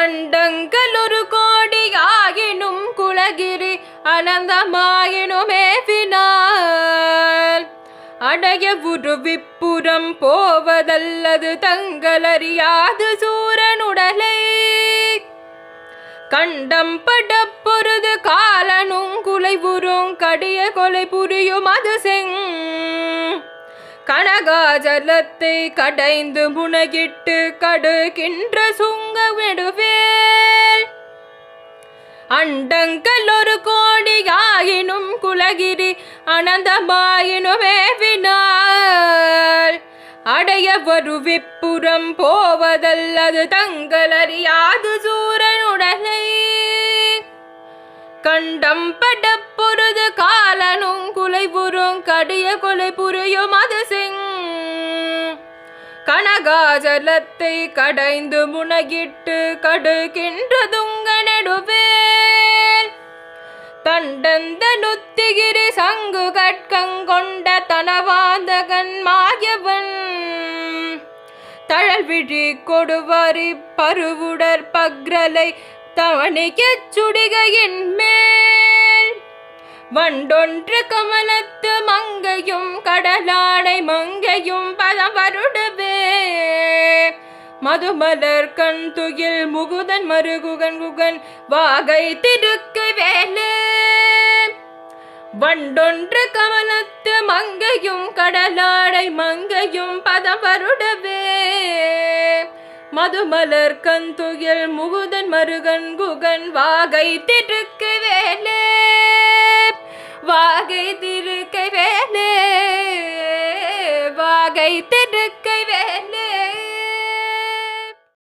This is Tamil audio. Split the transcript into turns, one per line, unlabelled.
அண்டங்கள் ஒரு கோடி ஆகினும் குலகிரி அனந்தமாயினுமே வினால் அடைய உருவிப்புறம் போவதல்லது தங்களறியாது சூரனுடலை. கண்டம் படப்பொருது காலனும் குலை உறும் கடிய கொலை புரியும் அது செங் கனகாஜலத்தை கடைந்து முனகிட்டு கடுகின்ற சுங்க விடுவேல். அண்டங்கள் ஒரு கோடியாயினும் குலகிரி அனந்தமாயினுமே வினால். அடைய வருவிப்புறம் போவதல்லது தங்கள் அறியாது சூரனுடலை கண்டம் பட பொருது கால கடிய கொலை புரியும் அது சிங். கனகாஜலத்தை கடைந்து முனகிட்டு கடுகின்றதுங்க நெடுவேல் தண்டந்த நுத்திகிரி சங்கு கட்கங்கொண்ட தனவாந்தகன் மாயவன். தழல்விழி கொடுவாரி பருவுடற் பக்ரலை தவணிக்கச் சுடிகையின் மேல். வண்டொன்று கமலத்து மங்கையும் கடலாடை மங்கையும் பதம் வருடவே. மதுமலர் கண் துயில் முகுதன் மருகுகன் குகன் வாகை திருக்கு வேலே. வண்டொன்று கமலத்து மங்கையும் கடலாடை மங்கையும் பதம் வருடவே. மதுமலர் கந்துயில் முகுதன் மருகன் குகன் வாகை திருக்கு வாகை திருக்கை வேலே வாகை திரு